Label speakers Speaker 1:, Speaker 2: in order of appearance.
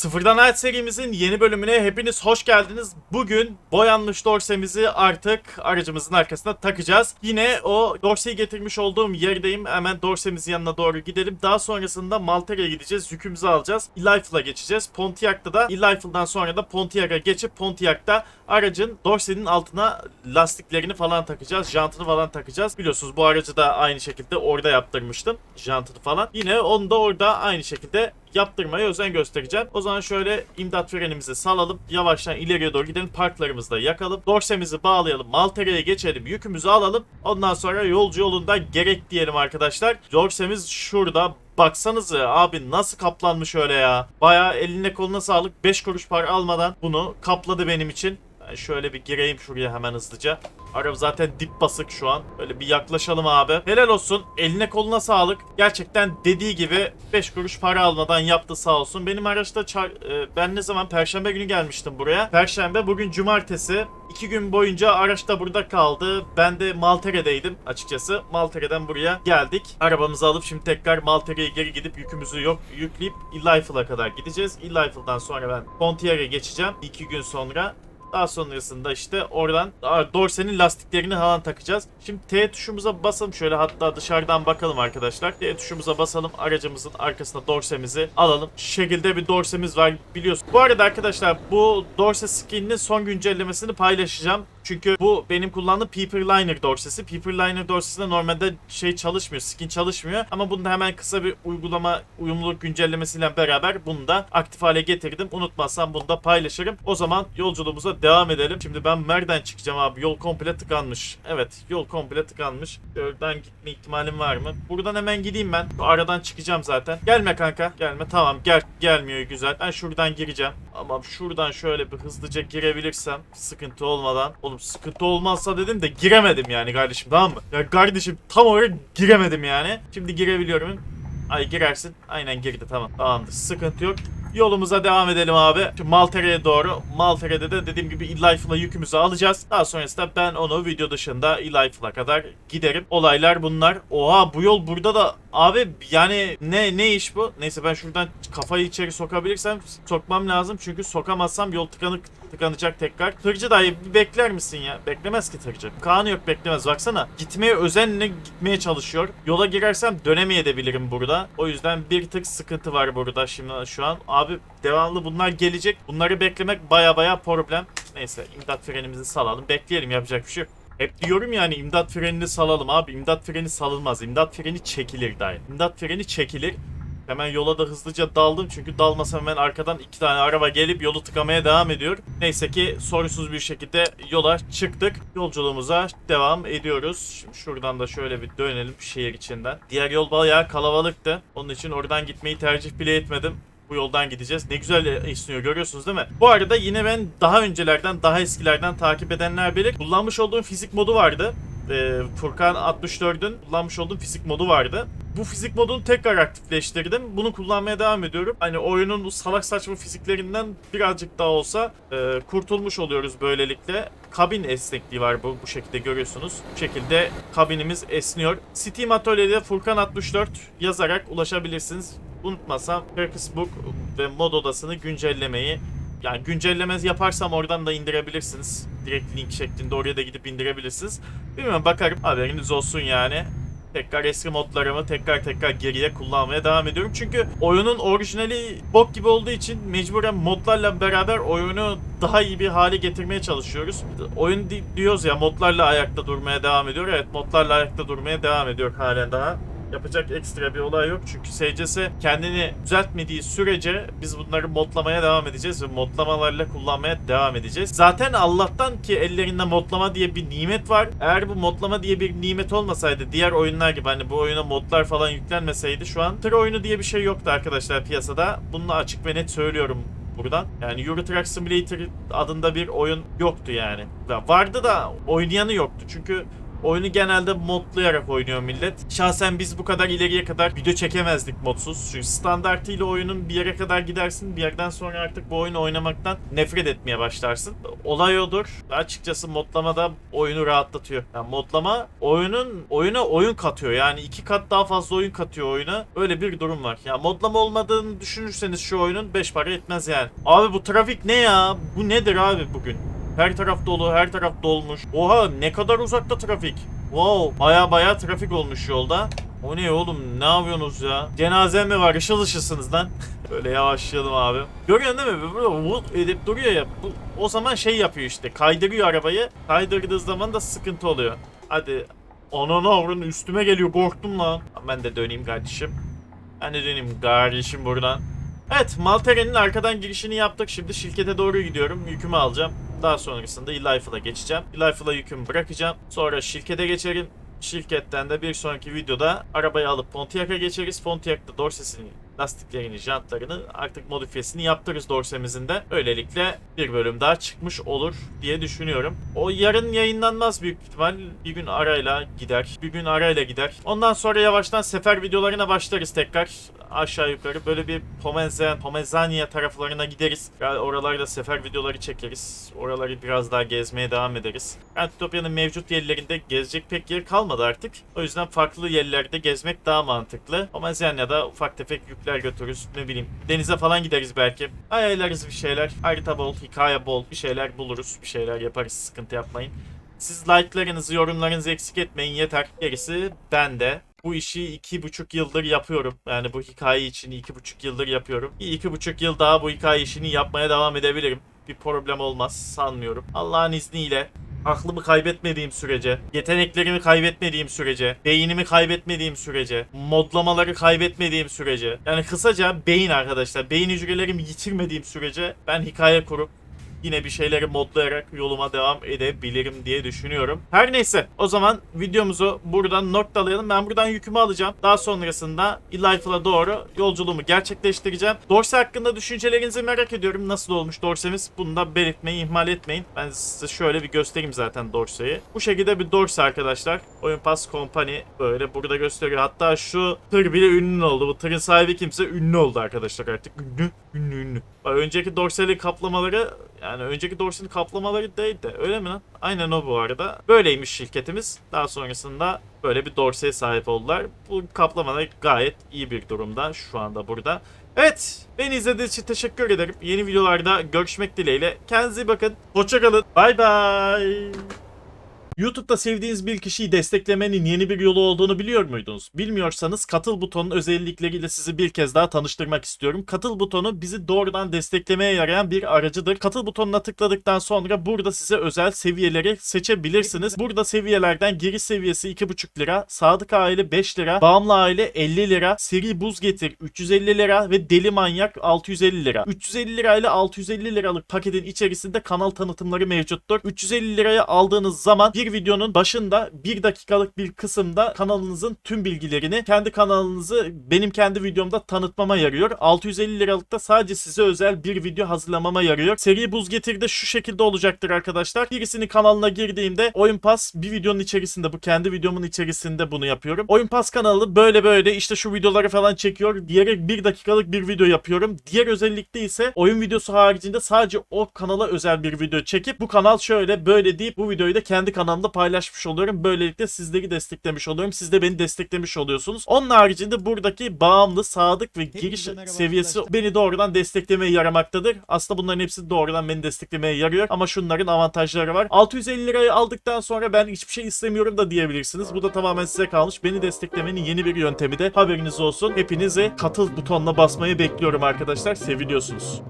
Speaker 1: Sıfırdan Hayat serimizin yeni bölümüne hepiniz hoş geldiniz. Bugün boyanmış dorsemizi artık aracımızın arkasına takacağız. Yine o dorseyi getirmiş olduğum yerdeyim. Hemen dorsemizin yanına doğru gidelim. Daha sonrasında Maltera'ya gideceğiz. Yükümüzü alacağız. Elifle'a geçeceğiz. Pontiac'ta da Elifle'dan sonra da Pontiac'a geçip Pontiac'ta aracın dorsenin altına lastiklerini falan takacağız. Jantını falan takacağız. Biliyorsunuz bu aracı da aynı şekilde orada yaptırmıştım. Jantını falan. Yine onu da orada aynı şekilde yaptırmaya özen göstereceğim. O zaman şöyle imdat frenimizi salalım. Yavaştan ileriye doğru gidelim. Parklarımızı da yakalım. Dorsemizi bağlayalım. Maltere'ye geçelim. Yükümüzü alalım. Ondan sonra yolcu yolunda gerek diyelim arkadaşlar. Dorsemiz şurada. Baksanıza abi nasıl kaplanmış öyle ya. Baya eline koluna sağlık. 5 kuruş para almadan bunu kapladı benim için. Şöyle bir gireyim şuraya hemen hızlıca. Araba zaten dip basık şu an. Böyle bir yaklaşalım abi. Helal olsun. Eline koluna sağlık. Gerçekten dediği gibi 5 kuruş para almadan yaptı sağ olsun. Benim araçta çar- e, ben ne zaman perşembe günü gelmiştim buraya. Perşembe bugün cumartesi. 2 gün boyunca araç da burada kaldı. Ben de Maltere'deydim açıkçası. Maltere'den buraya geldik. Arabamızı alıp şimdi tekrar Maltere'ye geri gidip yükümüzü yok yükleyip Elifle'a kadar gideceğiz. Elifle'dan sonra ben Pontiac'a geçeceğim. 2 gün sonra. Daha sonrasında işte oradan Dorse'nin lastiklerini falan takacağız. Şimdi T tuşumuza basalım şöyle hatta dışarıdan bakalım arkadaşlar. T tuşumuza basalım aracımızın arkasına Dorse'mizi alalım. Şu şekilde bir Dorse'miz var biliyorsun. Bu arada arkadaşlar bu Dorse skin'inin son güncellemesini paylaşacağım. Çünkü bu benim kullandığım Peeper Liner dorsesi. Peeper Liner dorsesinde normalde şey çalışmıyor, skin çalışmıyor. Ama bunda hemen kısa bir uygulama uyumluluk güncellemesiyle beraber bunu da aktif hale getirdim. Unutmazsam bunu da paylaşırım. O zaman yolculuğumuza devam edelim. Şimdi ben nereden çıkacağım abi? Yol komple tıkanmış. Evet, yol komple tıkanmış. Oradan gitme ihtimalim var mı? Buradan hemen gideyim ben. Bu aradan çıkacağım zaten. Gelme kanka. Gelme. Tamam. Gel. Gelmiyor güzel. Ben şuradan gireceğim. Ama şuradan şöyle bir hızlıca girebilirsem sıkıntı olmadan. Oğlum sıkıntı olmazsa dedim de giremedim yani kardeşim tamam mı? Ya kardeşim tam olarak giremedim yani. Şimdi girebiliyorum. Ay girersin. Aynen girdi tamam. Tamamdır. Sıkıntı yok. Yolumuza devam edelim abi. Şimdi Maltere'ye doğru. Maltere'de de dediğim gibi Elifle'a yükümüzü alacağız. Daha sonrasında ben onu video dışında Elifle'a kadar giderim. Olaylar bunlar. Oha bu yol burada da abi yani ne ne iş bu? Neyse ben şuradan kafayı içeri sokabilirsem sokmam lazım. Çünkü sokamazsam yol tıkanık tıkanacak tekrar. Tırcı dayı bir bekler misin ya? Beklemez ki tırcı. Kaan'ı yok beklemez. Baksana. Gitmeye özenle gitmeye çalışıyor. Yola girersem dönemeyebilirim burada. O yüzden bir tık sıkıntı var burada şimdi şu an. Abi devamlı bunlar gelecek. Bunları beklemek baya baya problem. Neyse imdat frenimizi salalım. Bekleyelim yapacak bir şey yok. Hep diyorum yani imdat frenini salalım abi. İmdat freni salınmaz. İmdat freni çekilir dayı. İmdat freni çekilir. Hemen yola da hızlıca daldım çünkü dalmasam hemen arkadan iki tane araba gelip yolu tıkamaya devam ediyor. Neyse ki sorunsuz bir şekilde yola çıktık. Yolculuğumuza devam ediyoruz. Şimdi şuradan da şöyle bir dönelim şehir içinden. Diğer yol bayağı kalabalıktı. Onun için oradan gitmeyi tercih bile etmedim. Bu yoldan gideceğiz. Ne güzel esniyor görüyorsunuz değil mi? Bu arada yine ben daha öncelerden, daha eskilerden takip edenler bilir. Kullanmış olduğum fizik modu vardı. Ee, Furkan 64'ün kullanmış olduğum fizik modu vardı. Bu fizik modunu tekrar aktifleştirdim. Bunu kullanmaya devam ediyorum. Hani oyunun salak saçma fiziklerinden birazcık daha olsa e, kurtulmuş oluyoruz böylelikle. Kabin esnekliği var bu, bu şekilde görüyorsunuz. Bu şekilde kabinimiz esniyor. Steam Atölye'de Furkan 64 yazarak ulaşabilirsiniz. Unutmasam Book ve mod odasını güncellemeyi yani güncelleme yaparsam oradan da indirebilirsiniz. Direkt link şeklinde oraya da gidip indirebilirsiniz. Bilmiyorum bakarım haberiniz olsun yani. Tekrar eski modlarımı tekrar tekrar geriye kullanmaya devam ediyorum. Çünkü oyunun orijinali bok gibi olduğu için mecburen modlarla beraber oyunu daha iyi bir hale getirmeye çalışıyoruz. Oyun di- diyoruz ya modlarla ayakta durmaya devam ediyor. Evet modlarla ayakta durmaya devam ediyor halen daha. Yapacak ekstra bir olay yok çünkü SCS kendini düzeltmediği sürece biz bunları modlamaya devam edeceğiz ve modlamalarla kullanmaya devam edeceğiz. Zaten Allah'tan ki ellerinde modlama diye bir nimet var. Eğer bu modlama diye bir nimet olmasaydı diğer oyunlar gibi hani bu oyuna modlar falan yüklenmeseydi şu an tır oyunu diye bir şey yoktu arkadaşlar piyasada. Bunu açık ve net söylüyorum buradan. Yani Euro Truck Simulator adında bir oyun yoktu yani. Ya Vardı da oynayanı yoktu çünkü Oyunu genelde modlayarak oynuyor millet. Şahsen biz bu kadar ileriye kadar video çekemezdik modsuz. Çünkü standartıyla oyunun bir yere kadar gidersin. Bir yerden sonra artık bu oyunu oynamaktan nefret etmeye başlarsın. Olay odur. Açıkçası modlamada oyunu rahatlatıyor. Yani modlama oyunun oyuna oyun katıyor. Yani iki kat daha fazla oyun katıyor oyuna. Öyle bir durum var. Ya modlama olmadığını düşünürseniz şu oyunun 5 para etmez yani. Abi bu trafik ne ya? Bu nedir abi bugün? Her taraf dolu, her taraf dolmuş. Oha ne kadar uzakta trafik. Wow, baya baya trafik olmuş yolda. O ne oğlum ne yapıyorsunuz ya? Cenaze mi var? Işıl ışılsınız lan. Böyle yavaşlayalım abi. Görüyorsun değil mi? Böyle vut edip duruyor ya. Bu, o zaman şey yapıyor işte. Kaydırıyor arabayı. Kaydırdığı zaman da sıkıntı oluyor. Hadi. Ananı avranın üstüme geliyor. Korktum lan. Ben de döneyim kardeşim. Ben de döneyim kardeşim buradan. Evet Maltere'nin arkadan girişini yaptık. Şimdi şirkete doğru gidiyorum. Yükümü alacağım. Daha sonrasında E-Life'la geçeceğim. E-Life'la yükümü bırakacağım. Sonra şirkete geçerim. Şirketten de bir sonraki videoda arabayı alıp Pontiac'a geçeriz. Pontiac'ta Dorses'in lastiklerini, jantlarını artık modifiyesini yaptırırız Dorsem'izin de. Öylelikle bir bölüm daha çıkmış olur diye düşünüyorum. O yarın yayınlanmaz büyük ihtimal. Bir gün arayla gider. Bir gün arayla gider. Ondan sonra yavaştan sefer videolarına başlarız tekrar. Aşağı yukarı böyle bir Pomezan, Pomezania taraflarına gideriz. Oralarda sefer videoları çekeriz. Oraları biraz daha gezmeye devam ederiz. Yani Topya'nın mevcut yerlerinde gezecek pek yer kalmadı artık. O yüzden farklı yerlerde gezmek daha mantıklı. Pomezania'da ufak tefek yükler götürürüz. Ne bileyim denize falan gideriz belki. Ayarlarız bir şeyler. Harita bol, hikaye bol bir şeyler buluruz. Bir şeyler yaparız. Sıkıntı yapmayın. Siz like'larınızı, yorumlarınızı eksik etmeyin yeter. Gerisi bende. Bu işi iki buçuk yıldır yapıyorum. Yani bu hikaye için iki buçuk yıldır yapıyorum. Bir iki buçuk yıl daha bu hikaye işini yapmaya devam edebilirim. Bir problem olmaz sanmıyorum. Allah'ın izniyle aklımı kaybetmediğim sürece, yeteneklerimi kaybetmediğim sürece, beynimi kaybetmediğim sürece, modlamaları kaybetmediğim sürece. Yani kısaca beyin arkadaşlar. Beyin hücrelerimi yitirmediğim sürece ben hikaye kurup yine bir şeyleri modlayarak yoluma devam edebilirim diye düşünüyorum. Her neyse o zaman videomuzu buradan noktalayalım. Ben buradan yükümü alacağım. Daha sonrasında E-Life'a doğru yolculuğumu gerçekleştireceğim. Dorse hakkında düşüncelerinizi merak ediyorum. Nasıl olmuş Dorse'miz? Bunu da belirtmeyi ihmal etmeyin. Ben size şöyle bir göstereyim zaten Dorse'yi. Bu şekilde bir Dorse arkadaşlar. Oyun Pass Company böyle burada gösteriyor. Hatta şu tır bile ünlü oldu. Bu tırın sahibi kimse ünlü oldu arkadaşlar artık. Ünlü, ünlü, ünlü. Bak, önceki dorsali kaplamaları yani önceki dorsalin kaplamaları değil de öyle mi lan? Aynen o bu arada. Böyleymiş şirketimiz. Daha sonrasında böyle bir dorseye sahip oldular. Bu kaplamalar gayet iyi bir durumda şu anda burada. Evet, beni izlediğiniz için teşekkür ederim. Yeni videolarda görüşmek dileğiyle. Kendinize iyi bakın. Hoşçakalın. Bay bay. YouTube'da sevdiğiniz bir kişiyi desteklemenin yeni bir yolu olduğunu biliyor muydunuz? Bilmiyorsanız katıl butonun özellikleriyle sizi bir kez daha tanıştırmak istiyorum. Katıl butonu bizi doğrudan desteklemeye yarayan bir aracıdır. Katıl butonuna tıkladıktan sonra burada size özel seviyeleri seçebilirsiniz. Burada seviyelerden giriş seviyesi 2,5 lira, sadık aile 5 lira, bağımlı aile 50 lira, seri buz getir 350 lira ve deli manyak 650 lira. 350 lira ile 650 liralık paketin içerisinde kanal tanıtımları mevcuttur. 350 liraya aldığınız zaman bir videonun başında 1 dakikalık bir kısımda kanalınızın tüm bilgilerini kendi kanalınızı benim kendi videomda tanıtmama yarıyor. 650 liralıkta sadece size özel bir video hazırlamama yarıyor. Seri buz getirde şu şekilde olacaktır arkadaşlar. Birisinin kanalına girdiğimde Oyun Pass bir videonun içerisinde bu kendi videomun içerisinde bunu yapıyorum. Oyun Pass kanalı böyle böyle işte şu videoları falan çekiyor diyerek 1 dakikalık bir video yapıyorum. Diğer özellikte ise oyun videosu haricinde sadece o kanala özel bir video çekip bu kanal şöyle böyle deyip bu videoyu da kendi kanalımda paylaşmış oluyorum. Böylelikle sizleri desteklemiş oluyorum. Siz de beni desteklemiş oluyorsunuz. Onun haricinde buradaki bağımlı, sadık ve giriş seviyesi beni doğrudan desteklemeye yaramaktadır. Aslında bunların hepsi doğrudan beni desteklemeye yarıyor. Ama şunların avantajları var. 650 lirayı aldıktan sonra ben hiçbir şey istemiyorum da diyebilirsiniz. Bu da tamamen size kalmış. Beni desteklemenin yeni bir yöntemi de haberiniz olsun. Hepinizi katıl butonuna basmayı bekliyorum arkadaşlar. Seviliyorsunuz.